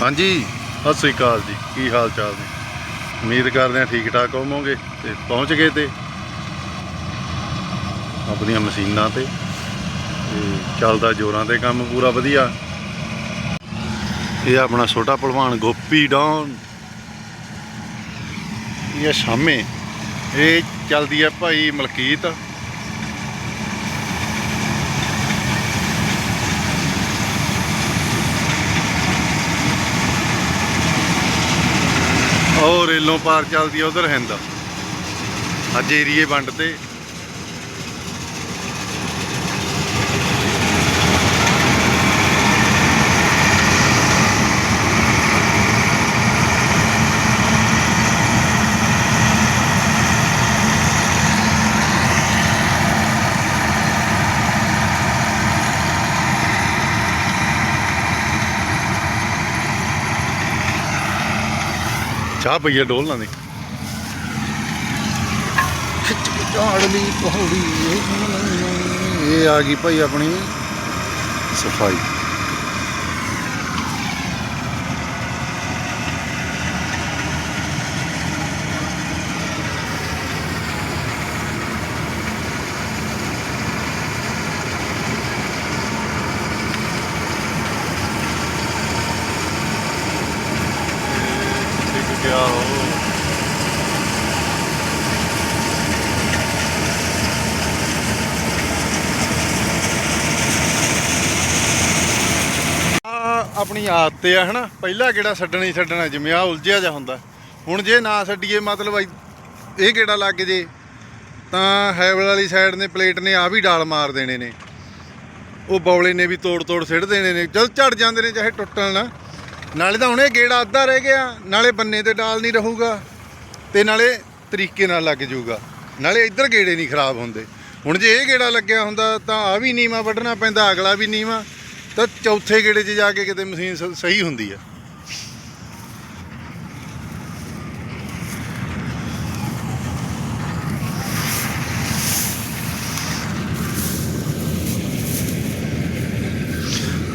ਹਾਂਜੀ, ਸਤਿ ਸ੍ਰੀ ਅਕਾਲ ਜੀ। ਕੀ ਹਾਲ ਚਾਲ ਨੇ? ਉਮੀਦ ਕਰਦੇ ਹਾਂ ਠੀਕ ਠਾਕ ਹੋਵੋਗੇ ਤੇ ਪਹੁੰਚ ਗਏ ਤੇ ਆਪਣੀਆਂ ਮਸ਼ੀਨਾਂ ਤੇ ਤੇ ਚੱਲਦਾ ਜੋਰਾਂ ਤੇ ਕੰਮ ਪੂਰਾ ਵਧੀਆ। ਇਹ ਆਪਣਾ ਛੋਟਾ ਪਹਿਲਵਾਨ ਗੋਪੀ ਡੌਨ ਇਹ ਸ਼ਾਮੇ। ਇਹ ਚੱਲਦੀ ਹੈ ਭਾਈ ਮਲਕੀਤ। ਉਹ ਰੇਲੋਂ ਪਾਰ ਚੱਲਦੀ ਆ ਉਧਰ ਹਿੰਦ। ਅੱਜ ਏਰੀਏ ਵੰਡ ਤੇ। ਚਾਹ ਪਈਆ ਡੋਲ ਨਾ ਦੇ। ਖਿੱਚ ਕੇ ਇਹ ਆ ਗਈ ਭਾਈ ਆਪਣੀ ਸਫ਼ਾਈ ਟਿਕ ਗਿਆ ਉਹ ਆ ਆਪਣੀ ਆਦਤ ਤੇ ਆ, ਹਨਾ? ਪਹਿਲਾ ਗੇੜਾ ਛੱਡਣਾ ਹੀ ਛੱਡਣਾ, ਜਿਵੇਂ ਆ ਉਲਝਿਆ ਜਾ ਹੁੰਦਾ। ਹੁਣ ਜੇ ਨਾ ਛੱਡੀਏ, ਮਤਲਬ ਇਹ- ਇਹ ਗੇੜਾ ਲੱਗ ਜੇ? ਤਾਂ ਹੈਵਲ ਵਾਲੀ ਸਾਈਡ ਨੇ ਪਲੇਟ ਨੇ ਆ ਵੀ ਡਾਲ ਮਾਰ ਦੇਣੇ ਨੇ। ਉਹ ਬੌਲੇ ਨੇ ਵੀ ਤੋੜ ਤੋੜ ਸਿੱਟ ਦੇਣੇ ਨੇ। ਜਦ ਝੜ ਜਾਂਦੇ ਨੇ ਚਾਹੇ ਟੁੱਟਣ ਨਾ। ਨਾਲੇ ਤਾਂ ਹੁਣ ਇਹ ਗੇੜਾ ਅੱਧਾ ਰਹਿ ਗਿਆ, ਨਾਲੇ ਬੰਨੇ ਤੇ ਡਾਲ ਨਹੀਂ ਰਹੂਗਾ, ਤੇ ਨਾਲੇ ਤਰੀਕੇ ਨਾਲ ਲੱਗ ਜਾਊਗਾ। ਨਾਲੇ ਇੱਧਰ ਗੇੜੇ ਨਹੀਂ ਖਰਾਬ ਹੁੰਦੇ। ਹੁਣ ਜੇ ਇਹ ਗੇੜਾ ਲੱਗਿਆ ਹੁੰਦਾ, ਤਾਂ ਆ ਵੀ ਨੀਵਾ ਵੱਢਣਾ ਪੈਂਦਾ, ਅਗਲਾ ਵੀ ਨੀਵਾ। ਤਾਂ ਚੌਥੇ ਗੇੜੇ 'ਚ ਜਾ ਕੇ ਕਿਤੇ ਮਸ਼ੀਨ ਸ- ਸਹੀ ਹੁੰਦੀ ਆ।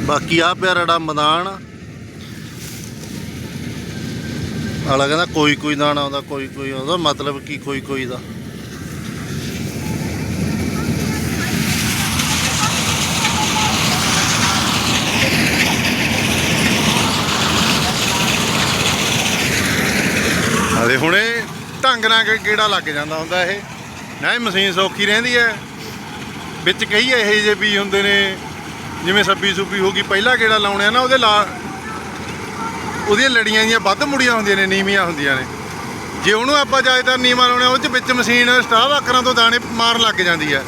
ਬਾਕੀ ਆ ਪਿਆ ਰੜਾ ਮੈਦਾਨ। ਆਲਾ ਕਹਿੰਦਾ ਕੋਈ ਕੋਈ ਦਾਣਾ ਆਉਂਦਾ ਕੋਈ ਕੋਈ ਆਉਂਦਾ, ਮਤਲਬ ਕੀ ਕੋਈ ਕੋਈ ਦਾ। ਹਲੇ ਹੁਣੇ, ਢੰਗ ਨਾਲ ਗੇ- ਗੇੜਾ ਲੱਗ ਜਾਂਦਾ ਹੁੰਦਾ ਇਹ। ਨਾ ਇਹ ਮਸ਼ੀਨ ਸੌਖੀ ਰਹਿੰਦੀ ਹੈ। ਵਿੱਚ ਕਈ ਇਹੋ ਜਿਹੇ ਵੀ ਹੁੰਦੇ ਨੇ, ਜਿਵੇਂ ਸੱਬੀ ਸੁੱਬੀ ਹੋ ਗਈ, ਪਹਿਲਾ ਗੇੜਾ ਲਾਉਣਿਆ ਨਾ, ਉਹਦੇ ਲਾ ਉਹਦੀਆਂ ਲੜੀਆਂ ਜੀਆਂ ਵੱਧ ਮੁੜੀਆਂ ਹੁੰਦੀਆਂ ਨੇ, ਨੀਵੀਆਂ ਹੁੰਦੀਆਂ ਨੇ। ਜੇ ਉਹਨੂੰ ਆਪਾਂ ਜ਼ਿਆਦਾਤਰ ਨੀਵਾਂ ਲਾਉਣੇ, ਉਹ ਚ ਵਿੱਚ ਮਸ਼ੀਨ ਸਟਾਫ ਵਾਕਰਾਂ ਤੋਂ ਦਾਣੇ ਮਾਰਨ ਲੱਗ ਜਾਂਦੀ ਹੈ।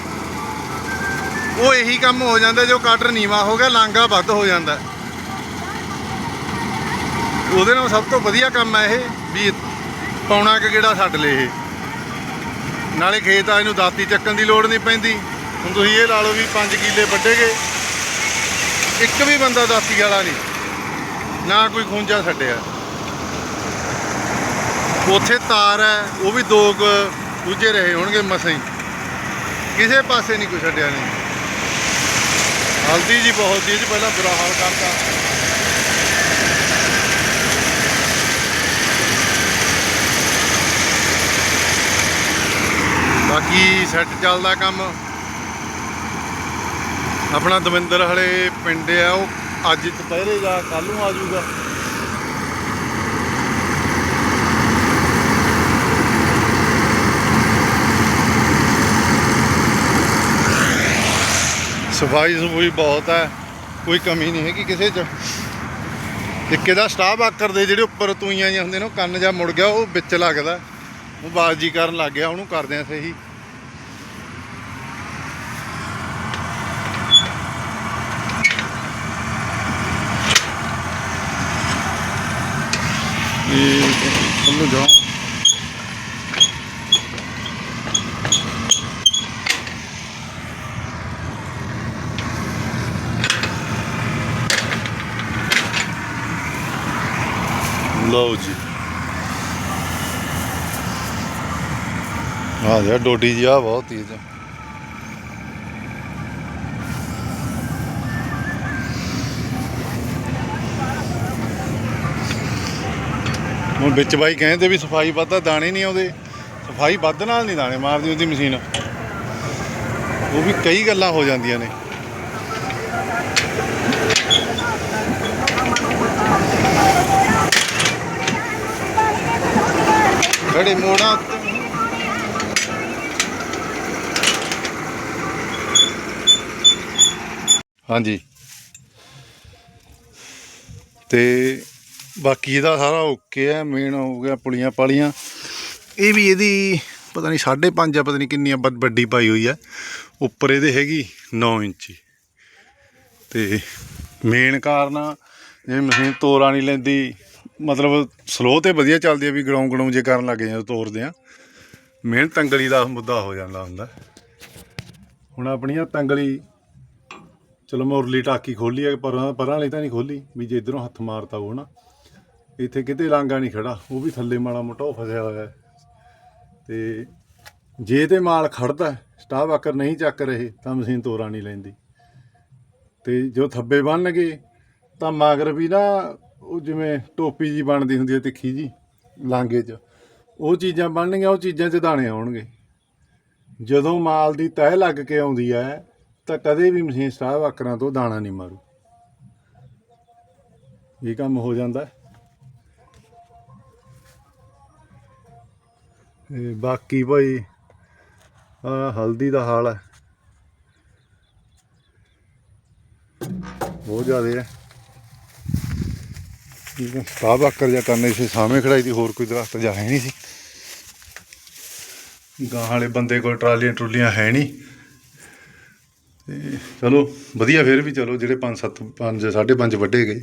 ਉਹ ਇਹੀ ਕੰਮ ਹੋ ਜਾਂਦਾ, ਜੋ ਕਟਰ ਨੀਵਾ ਹੋ ਗਿਆ ਲਾਂਗਾ ਵੱਧ ਹੋ ਜਾਂਦਾ। ਉਹਦੇ ਨਾਲ ਸਭ ਤੋਂ ਵਧੀਆ ਕੰਮ ਹੈ ਇਹ, ਵੀ ਪੌਣਾ ਕਿ ਕਿਹੜਾ ਛੱਡ ਲੇ ਇਹ। ਨਾਲੇ ਖੇਤ ਆ ਇਹਨੂੰ ਦਾਤੀ ਚੱਕਣ ਦੀ ਲੋੜ ਨਹੀਂ ਪੈਂਦੀ। ਹੁਣ ਤੁਸੀਂ ਇਹ ਲਾ ਲਓ ਵੀ 5 ਕਿੱਲੇ ਵੱਢੇ ਗਏ। ਇੱਕ ਵੀ ਬੰਦਾ ਦਾਤੀ ਵਾਲਾ ਨਹੀਂ। ਨਾ ਕੋਈ ਖੂੰਜਾ ਛੱਡਿਆ। ਉੱਥੇ ਤਾਰ ਹੈ, ਉਹ ਵੀ ਦੋ ਕੁ ਦੂਜੇ ਰਹੇ ਹੋਣਗੇ ਮਸਾਂ ਹੀ। ਕਿਸੇ ਪਾਸੇ ਨਹੀਂ ਕੋਈ ਛੱਡਿਆ ਨਹੀਂ। ਹਲਦੀ ਜੀ ਬਹੁਤ ਦੀ ਇਹ 'ਚ ਪਹਿਲਾਂ ਬੁਰਾ ਹਾਲ ਕਰਤਾ। ਬਾਕੀ ਸੈੱਟ ਚੱਲਦਾ ਕੰਮ। ਆਪਣਾ ਦਵਿੰਦਰ ਹਲੇ ਪਿੰਡ ਆ, ਉਹ ਅੱਜ ਦੁਪਹਿਰੇ ਦਾ ਕੱਲ ਨੂੰ ਆ ਜਾਊਗਾ। ਸਫ਼ਾਈ ਸਫੂਈ ਬਹੁਤ ਹੈ ਕੋਈ ਕਮੀ ਨਹੀਂ ਹੈਗੀ ਕਿਸੇ 'ਚ। ਇੱਕ ਇਹਦਾ ਸਟਾਫ ਆਕਰ ਦੇ ਜਿਹੜੇ ਉੱਪਰ ਤੂਈਆਂ ਜਿਹਾ ਹੁੰਦੇ ਨੇ, ਉਹ ਕੰਨ ਜਾਂ ਮੁੜ ਗਿਆ, ਉਹ ਵਿੱਚ ਲੱਗਦਾ। ਉਹ ਬਾਜੀ ਕਰਨ ਲੱਗ ਗਿਆ, ਉਹਨੂੰ ਕਰਦੇ ਆ ਸਹੀ। ਇਹ ਉਹਨੂੰ ਜਾਓ ਲਓ ਜੀ। ਆ ਯਾਰ ਡੋਡੀ ਜੀ ਆ ਬਹੁਤ ਤੇਜ਼ ਆ। ਹੁਣ ਵਿੱਚ ਬਾਈ ਕਹਿੰਦੇ ਵੀ ਸਫ਼ਾਈ ਵੱਧ ਦਾਣੇ ਨਹੀਂ ਆਉਂਦੇ। ਸਫ਼ਾਈ ਵੱਧ ਨਾਲ ਨਹੀਂ ਦਾਣੇ ਮਾਰਦੀ ਉਹਦੀ ਮਸ਼ੀਨ। ਉਹ ਵੀ ਕਈ ਗੱਲਾਂ ਹੋ ਜਾਂਦੀਆਂ ਨੇ। ਖੜੇ ਮੋੜਾਂ ਹਾਂਜੀ। ਤੇ ਬਾਕੀ ਇਹਦਾ ਸਾਰਾ ਓਕੇ ਹੈ ਮੇਨ ਹੋ ਗਿਆ ਪੁਲੀਆਂ ਪਾਲੀਆਂ। ਇਹ ਵੀ ਇਹਦੀ ਪਤਾ ਨਹੀਂ 5.5 ਜਾਂ ਪਤਾ ਨਹੀਂ ਕਿੰਨੀ ਵੱਡ- ਵੱਡੀ ਪਾਈ ਹੋਈ ਹੈ ਉੱਪਰ ਇਹਦੇ ਹੈਗੀ 9 ਇੰਚੀ। ਤੇ ਮੇਨ ਕਾਰਨ ਜਿਵੇਂ ਮਸ਼ੀਨ ਤੋਰਾ ਨਹੀਂ ਲੈਂਦੀ, ਮਤਲਬ ਸਲੋ ਤੇ ਵਧੀਆ ਚੱਲਦੀ ਹੈ ਵੀ ਗੜਾਉਂ ਗੜਾਉਂ ਜੇ ਕਰਨ ਲੱਗ ਜਦੋਂ ਤੋਰਦੇ ਆ। ਮੇਨ ਤੰਗਲੀ ਦਾ ਮੁੱਦਾ ਹੋ ਜਾਂਦਾ ਹੁੰਦਾ। ਹੁਣ ਆਪਣੀਆਂ ਤੰਗਲੀ, ਚਲੋ ਮੁਰਲੀ ਟਾਕੀ ਖੋਲੀ ਹੈ ਪਰਾਂ ਪਰਾਂ ਵਾਲੀ ਤਾਂ ਨਹੀਂ ਖੋਲੀ, ਵੀ ਜੇ ਇਧਰੋਂ ਹੱਥ ਮਾਰਤਾ ਉਹ ਨਾ। ਇੱਥੇ ਕਿਤੇ ਲਾਂਗਾ ਨਹੀਂ ਖੜਾ, ਉਹ ਵੀ ਥੱਲੇ ਮਾੜਾ ਮੋਟਾ ਉਹ ਫਸਿਆ ਹੋਇਆ ਹੈ। ਤੇ ਜੇ ਤੇ ਮਾਲ ਖੜਦਾ ਸਟਾਫ ਆਕਰ ਨਹੀਂ ਚੱਕ ਰਹੇ, ਤਾਂ ਮਸ਼ੀਨ ਤੋਰਾ ਨਹੀਂ ਲੈਂਦੀ। ਤੇ ਜੋ ਥੱਬੇ ਬੰਨਗੇ ਤਾਂ ਮਗਰ ਵੀ ਨਾ, ਉਹ ਜਿਵੇਂ ਟੋਪੀ ਜੀ ਬਣਦੀ ਹੁੰਦੀ ਹੈ ਤਿੱਖੀ ਜੀ ਲਾਂਗੇ 'ਚ, ਉਹ ਚੀਜ਼ਾਂ ਬਣਨਗੀਆਂ ਉਹ ਚੀਜ਼ਾਂ 'ਚ ਦਾਣੇ ਆਉਣਗੇ। ਜਦੋਂ ਮਾਲ ਦੀ ਤਹਿ ਲੱਗ ਕੇ ਆਉਂਦੀ ਹੈ, ਤਾਂ ਕਦੇ ਵੀ ਮਸ਼ੀਨ ਸਟਾਫ ਆਕਰਾਂ ਤੋਂ ਦਾਣਾ ਨਹੀਂ ਮਾਰੂ। ਇਹ ਕੰਮ ਹੋ ਜਾਂਦਾ ਹੈ। ਬਾਕੀ ਭਾਈ, ਆ ਹਲਦੀ ਦਾ ਹਾਲ ਹੈ। ਬਹੁਤ ਜ਼ਿਆਦਾ ਹੈ। ਸਾਹ ਹੈ ਸਟਾਫ ਕਰਨੇ ਸੀ, ਸਾਹਮਣੇ ਖੜਾਈ ਦੀ, ਹੋਰ ਕੋਈ ਦਰਖਤ ਜਾ ਹੈ ਨਹੀਂ ਸੀ। ਗਾਂ ਵਾਲੇ ਬੰਦੇ ਕੋਲ ਟਰਾਲੀਆਂ ਟਰੂਲੀਆਂ ਹੈ ਨਹੀਂ। ਤੇ ਚਲੋ, ਵਧੀਆ ਫਿਰ ਵੀ ਚਲੋ, ਜਿਹੜੇ 5 7 5 5.5 ਵੱਡੇ ਗਏ।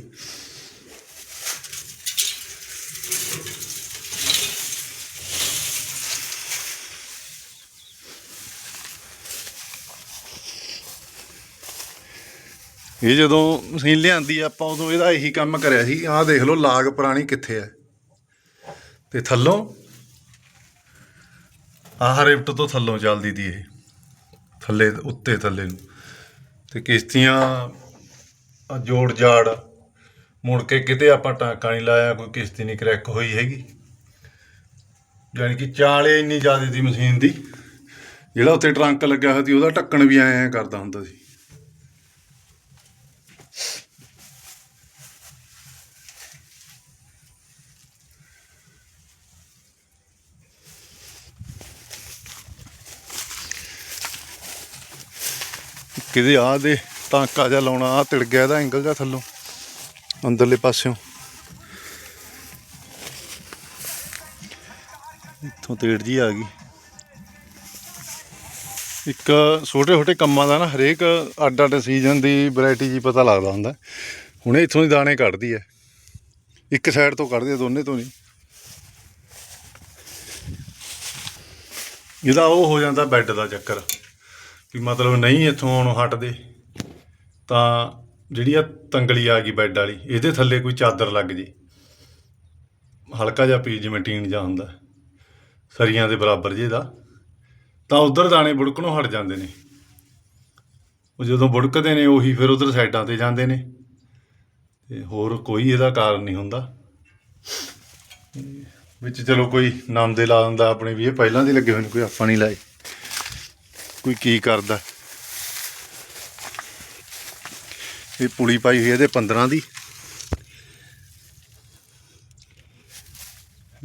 ਇਹ ਜਦੋਂ ਮਸ਼ੀਨ ਲਿਆਂਦੀ, ਆਪਾਂ ਉਦੋਂ ਇਹਦਾ ਇਹੀ ਕੰਮ ਕਰਿਆ ਸੀ, ਆਹ ਦੇਖ ਲਓ ਲਾਗ ਪੁਰਾਣੀ ਕਿੱਥੇ ਹੈ। ਤੇ ਥੱਲੋਂ, ਆਹ ਰਿਫਟ ਤੋਂ ਥੱਲੋਂ ਚੱਲਦੀ ਦੀ ਇਹ, ਥੱਲੇ, ਉੱਤੇ ਥੱਲੇ ਨੂੰ। ਤੇ ਕਿਸ਼ਤੀਆਂ ਜੋੜ ਜਾੜ, ਮੁੜ ਕੇ ਕਿਤੇ ਆਪਾਂ ਟਾਂਕਾ ਨਹੀਂ ਲਾਇਆ, ਕੋਈ ਕਿਸ਼ਤੀ ਨਹੀਂ ਕਰੈਕ ਹੋਈ ਹੈਗੀ। ਯਾਨੀ ਕਿ ਚਾਲੇ ਇੰਨੀ ਜ਼ਿਆਦਾ ਦੀ ਮਸ਼ੀਨ ਦੀ, ਜਿਹੜਾ ਉੱਤੇ ਟਰੰਕ ਲੱਗਿਆ ਹੋਇਆ ਸੀ, ਉਹਦਾ ਢੱਕਣ ਵੀ ਐਂ ਐਂ ਕਰਦਾ ਹੁੰਦਾ ਸੀ। ਕਿਤੇ ਆ ਦੇ ਟਾਂਕਾ ਜਿਹਾ ਲਾਉਣਾ ਆ ਤਿੜ ਗਿਆ ਇਹਦਾ ਐਂਗਲ ਜਿਹਾ ਥੱਲੋਂ, ਅੰਦਰਲੇ ਪਾਸਿਓਂ। ਇੱਥੋਂ ਤੇੜ ਜੀ ਆ ਗਈ। ਇੱਕ ਛੋਟੇ ਛੋਟੇ ਕੰਮਾਂ ਦਾ ਨਾ ਹਰੇਕ ਅੱਡ ਅੱਡ ਸੀਜ਼ਨ ਦੀ ਵੈਰਾਈਟੀ ਜੀ ਪਤਾ ਲੱਗਦਾ ਹੁੰਦਾ। ਹੁਣੇ ਇੱਥੋਂ ਹੀ ਦਾਣੇ ਕੱਢਦੀ ਹੈ ਇੱਕ ਸਾਈਡ ਤੋਂ ਕੱਢਦੀ ਹੈ ਦੋਨੇ ਤੋਂ ਨਹੀਂ। ਇਹਦਾ ਉਹ ਹੋ ਜਾਂਦਾ ਬੈੱਡ ਦਾ ਚੱਕਰ। ਵੀ ਮਤਲਬ ਨਹੀਂ ਇੱਥੋਂ ਆਉਣੋਂ ਹਟਦੇ। ਤਾਂ ਜਿਹੜੀ ਆ ਤੰਗਲੀ ਆ ਗਈ ਬੈੱਡ ਵਾਲੀ, ਇਹਦੇ ਥੱਲੇ ਕੋਈ ਚਾਦਰ ਲੱਗ ਜੇ। ਹਲਕਾ ਜਿਹਾ ਪੀ ਜਿਵੇਂ ਟੀਨ ਜਾ ਹੁੰਦਾ, ਸਰੀਆਂ ਦੇ ਬਰਾਬਰ ਜੇ ਦਾ ਤਾਂ ਉਧਰ ਦਾਣੇ ਬੁੜਕਣੋਂ ਹਟ ਜਾਂਦੇ ਨੇ। ਉਹ ਜਦੋਂ ਬੁੜਕਦੇ ਨੇ, ਉਹੀ ਫਿਰ ਉਧਰ ਸਾਈਡਾਂ ਤੇ ਜਾਂਦੇ ਨੇ। ਤੇ ਹੋਰ ਕੋਈ ਇਹਦਾ ਕਾਰਨ ਨਹੀਂ ਹੁੰਦਾ। ਵਿੱਚ ਚਲੋ ਕੋਈ ਨਾਮ ਦੇ ਲਾ ਦਿੰਦਾ ਆਪਣੇ ਵੀ, ਇਹ ਪਹਿਲਾਂ ਦੇ ਲੱਗੇ ਹੋਏ ਨੇ, ਕੋਈ ਆਪਾਂ ਨਹੀਂ ਲਾਏ। ਕੋਈ ਕੀ ਕਰਦਾ? ਇਹ ਪੁਲੀ ਪਾਈ ਹੋਈ ਇਹਦੇ 15 ਦੀ।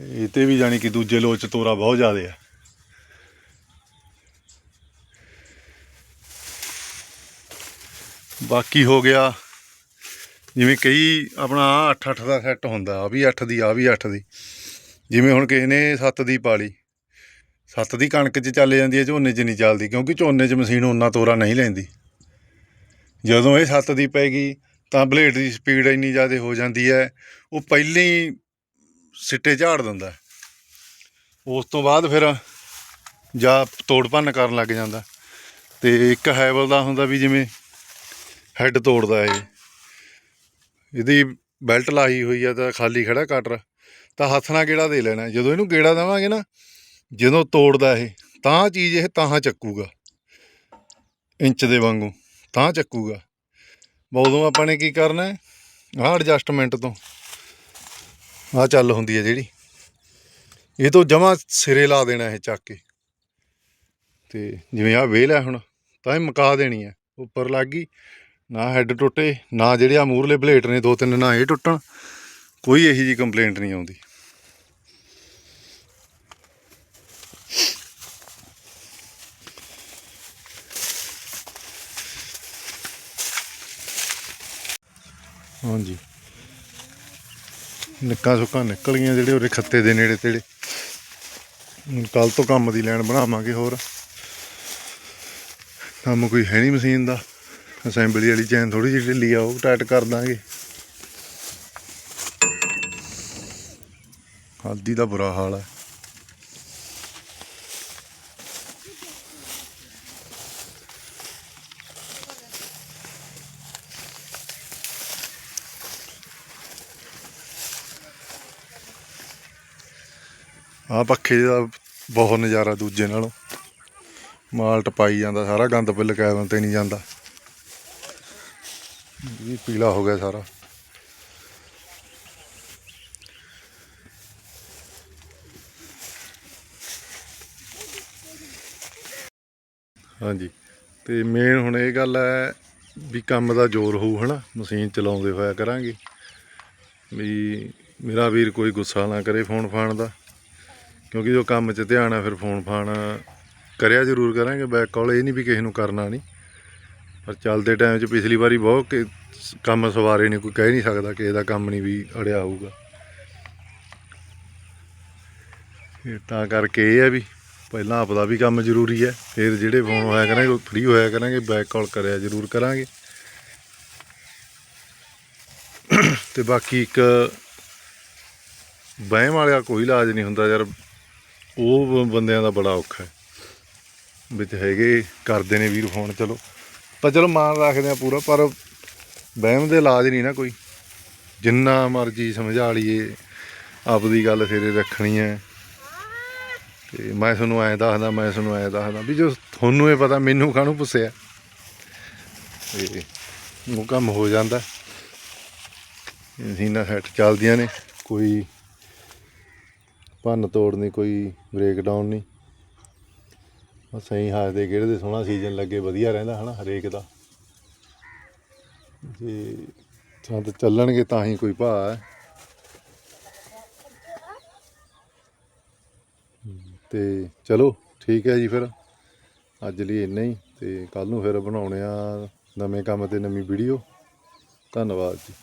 ਇਹ ਤੇ ਵੀ ਜਾਣੀ ਕਿ ਦੂਜੇ ਲੋਚ ਚ ਤੋਰਾ ਬਹੁਤ ਜ਼ਿਆਦਾ ਆ। ਬਾਕੀ ਹੋ ਗਿਆ, ਜਿਵੇਂ ਕਈ ਆਪਣਾ 8 8 ਦਾ ਸੈੱਟ ਹੁੰਦਾ, ਆ ਵੀ 8 ਦੀ, ਆ ਵੀ 8 ਦੀ। ਜਿਵੇਂ ਹੁਣ ਕਿਸੇ ਨੇ 7 ਦੀ ਪਾਲੀ ਸੱਤ ਦੀ ਕਣਕ 'ਚ ਚੱਲ ਜਾਂਦੀ ਹੈ, ਝੋਨੇ 'ਚ ਨਹੀਂ ਚੱਲਦੀ, ਕਿਉਂਕਿ ਝੋਨੇ 'ਚ ਮਸ਼ੀਨ ਉਹਨਾਂ ਤੋਰਾ ਨਹੀਂ ਲੈਂਦੀ। ਜਦੋਂ ਇਹ ਸੱਤ ਦੀ ਪੈ ਗਈ, ਤਾਂ ਬਲੇਡ ਦੀ ਸਪੀਡ ਇੰਨੀ ਜ਼ਿਆਦਾ ਹੋ ਜਾਂਦੀ ਹੈ, ਉਹ ਪਹਿਲਾਂ ਹੀ ਸਿੱਟੇ ਝਾੜ ਦਿੰਦਾ ਉਸ ਤੋਂ ਬਾਅਦ ਫਿਰ ਜਾਂ ਤੋੜ ਭੰਨ ਕਰਨ ਲੱਗ ਜਾਂਦਾ ਤੇ ਇੱਕ ਹੈਵਲ ਦਾ ਹੁੰਦਾ ਵੀ ਜਿਵੇਂ ਹੈੱਡ ਤੋੜਦਾ ਇਹ। ਇਹਦੀ ਬੈਲਟ ਲਾਈ ਹੋਈ ਆ ਤਾਂ ਖਾਲੀ ਖੜਾ ਕਟਰ, ਤਾਂ ਹੱਥ ਨਾਲ ਗੇੜਾ ਦੇ ਲੈਣਾ ਜਦੋਂ ਇਹਨੂੰ ਗੇੜਾ ਦੇਵਾਂਗੇ ਨਾ ਜਦੋਂ ਤੋੜਦਾ ਇਹ, ਤਾਂ ਚੀਜ਼ ਇਹ ਤਾਂ ਚੱਕੂਗਾ। ਇੰਚ ਦੇ ਵਾਂਗੂ ਤਾਂ ਚੱਕੂਗਾ। ਉਦੋਂ ਆਪਾਂ ਨੇ ਕੀ ਕਰਨਾ ਹੈ? ਆਹ ਐਡਜਸਟਮੈਂਟ ਤੋਂ। ਆਹ ਚੱਲ ਹੁੰਦੀ ਹੈ ਜਿਹੜੀ। ਇਹ ਤੋਂ ਜਮਾ ਸਿਰੇ ਲਾ ਦੇਣਾ ਇਹ ਚੱਕ ਕੇ। ਤੇ ਜਿਵੇਂ ਆ ਵੇਲ ਹੈ ਹੁਣ, ਤਾਂ ਇਹ ਮੁਕਾ ਦੇਣੀ ਹੈ। ਉੱਪਰ ਲੱਗ ਗਈ, ਨਾ ਹੈੱਡ ਟੁੱਟੇ, ਨਾ ਜਿਹੜੇ ਆ ਮੂਰਲੇ ਬਲੇਟ ਨੇ ਦੋ ਤਿੰਨ, ਨਾ ਇਹ ਟੁੱਟਣ। ਕੋਈ ਇਹੀ ਜੀ ਕੰਪਲੇਂਟ ਨਹੀਂ ਆਉਂਦੀ। ਹਾਂਜੀ। ਨਿੱਕਾ ਸੁੱਕਾ ਨਿਕਲ ਗਈਆਂ ਜਿਹੜੇ ਉਹਦੇ ਖੱਤੇ ਦੇ ਨੇੜੇ ਤੇੜੇ। ਕੱਲ ਤੋਂ ਕੰਮ ਦੀ ਲੈਣ ਬਣਾਵਾਂਗੇ ਹੋਰ। ਕੰਮ ਕੋਈ ਹੈ ਨਹੀਂ ਮਸ਼ੀਨ ਦਾ। ਅਸੈਂਬਲੀ ਵਾਲੀ ਚੈਨ ਥੋੜੀ ਜਿਹੀ ਢਿੱਲੀ ਆ, ਉਹ ਟਾਈਟ ਕਰ ਦਾਂਗੇ। ਹਾਦੀ ਦਾ ਬੁਰਾ ਹਾਲ ਹੈ ਆ ਪੱਖੇ ਦਾ ਬਹੁਤ ਨਜ਼ਾਰਾ ਦੂਜੇ ਨਾਲੋਂ। ਮਾਲ ਟਪਾਈ ਜਾਂਦਾ, ਸਾਰਾ ਗੰਦ ਪਿੱਲ ਕੈਬਨ ਤੇ ਨਹੀਂ ਜਾਂਦਾ। ਇਹ ਵੀ ਪੀਲਾ ਹੋ ਗਿਆ ਸਾਰਾ। ਹਾਂਜੀ, ਤੇ ਮੇਨ ਹੁਣ ਇਹ ਗੱਲ ਹੈ ਵੀ ਕੰਮ ਦਾ ਜ਼ੋਰ ਹੋਊ, ਹਨਾ? ਮਸ਼ੀਨ ਚਲਾਉਂਦੇ ਹੋਇਆ ਕਰਾਂਗੇ। ਵੀ ਮੇਰਾ ਵੀਰ ਕੋਈ ਗੁੱਸਾ ਨਾ ਕਰੇ ਫੋਨ ਫਾਨ ਦਾ। ਕਿਉਂਕਿ ਜੋ ਕੰਮ 'ਚ ਧਿਆਨ ਹੈ ਫਿਰ ਫੋਨ ਫਾਨ ਕਰਿਆ ਜ਼ਰੂਰ ਕਰਾਂਗੇ ਬੈਕ ਕਾਲ ਇਹ ਨਹੀਂ ਵੀ ਕਿਸੇ ਨੂੰ ਕਰਨਾ ਨਹੀਂ ਪਰ ਚੱਲਦੇ ਟਾਈਮ 'ਚ ਪਿਛਲੀ ਵਾਰੀ ਬਹੁਤ ਕੰਮ ਸਵਾਰੇ ਨੇ, ਕੋਈ ਕਹਿ ਨਹੀਂ ਸਕਦਾ ਕਿ ਇਹਦਾ ਕੰਮ ਨਹੀਂ ਵੀ ਅੜਿਆ ਹੋਊਗਾ। ਇਹ ਤਾਂ ਕਰਕੇ ਇਹ ਹੈ ਵੀ ਪਹਿਲਾਂ ਆਪਦਾ ਵੀ ਕੰਮ ਜ਼ਰੂਰੀ ਹੈ ਫਿਰ ਜਿਹੜੇ ਫੋਨ ਹੋਇਆ ਕਰਾਂਗੇ ਫ੍ਰੀ ਹੋਇਆ ਕਰਾਂਗੇ ਬੈਕ ਕਾਲ ਕਰਿਆ ਜ਼ਰੂਰ ਕਰਾਂਗੇ। ਤੇ ਬਾਕੀ ਇੱਕ ਵਹਿਮ ਵਾਲਿਆ ਕੋਈ ਇਲਾਜ ਨਹੀਂ ਹੁੰਦਾ ਯਾਰ ਉਹ ਬ- ਬੰਦਿਆਂ ਦਾ ਬੜਾ ਔਖਾ ਹੈ। ਵਿੱਚ ਹੈਗੇ ਕਰਦੇ ਨੇ ਵੀਰ ਫੋਨ, ਚਲੋ। ਪਰ ਚਲੋ ਮਾਨ ਰੱਖਦੇ ਆ ਪੂਰਾ, ਪਰ ਵਹਿਮ ਦੇ ਇਲਾਜ ਨਹੀਂ ਨਾ ਕੋਈ। ਜਿੰਨਾ ਮਰਜ਼ੀ ਸਮਝਾ ਲਈਏ, ਆਪਦੀ ਗੱਲ ਸਿਰੇ ਰੱਖਣੀ ਹੈ। ਤੇ ਮੈਂ ਤੁਹਾਨੂੰ ਐਂ ਦੱਸਦਾ, ਮੈਂ ਤੁਹਾਨੂੰ ਐਂ ਦੱਸਦਾ ਵੀ ਜੋ ਤੁਹਾਨੂੰ ਇਹ ਪਤਾ, ਮੈਨੂੰ ਕਾਹਨੂੰ ਪੁੱਛਿਆ? ਤੇ ਉਹ ਕੰਮ ਹੋ ਜਾਂਦਾ। ਮਸ਼ੀਨਾਂ ਸੈੱਟ ਚੱਲਦੀਆਂ ਨੇ, ਕੋਈ ਭੰਨ ਤੋੜ ਨਹੀਂ, ਕੋਈ ਬ੍ਰੇਕਡਾਊਨ ਨਹੀਂ। ਬਸ ਸਹੀ ਹੱਸਦੇ ਖੇਡਦੇ, ਸੋਹਣਾ ਸੀਜ਼ਨ ਲੱਗੇ, ਵਧੀਆ ਰਹਿੰਦਾ ਹਨਾ ਹਰੇਕ ਦਾ। ਜੇ ਸੰਦ ਚੱਲਣਗੇ, ਤਾਂ ਹੀ ਕੋਈ ਭਾਅ ਹੈ। ਤੇ ਚਲੋ, ਠੀਕ ਹੈ ਜੀ ਫਿਰ। ਅੱਜ ਲਈ ਇੰਨਾ ਹੀ, ਤੇ ਕੱਲ ਨੂੰ ਫਿਰ ਬਣਾਉਣੇ ਆ ਨਵੇਂ ਕੰਮ ਤੇ ਨਵੀਂ ਵੀਡੀਓ ਧੰਨਵਾਦ ਜੀ।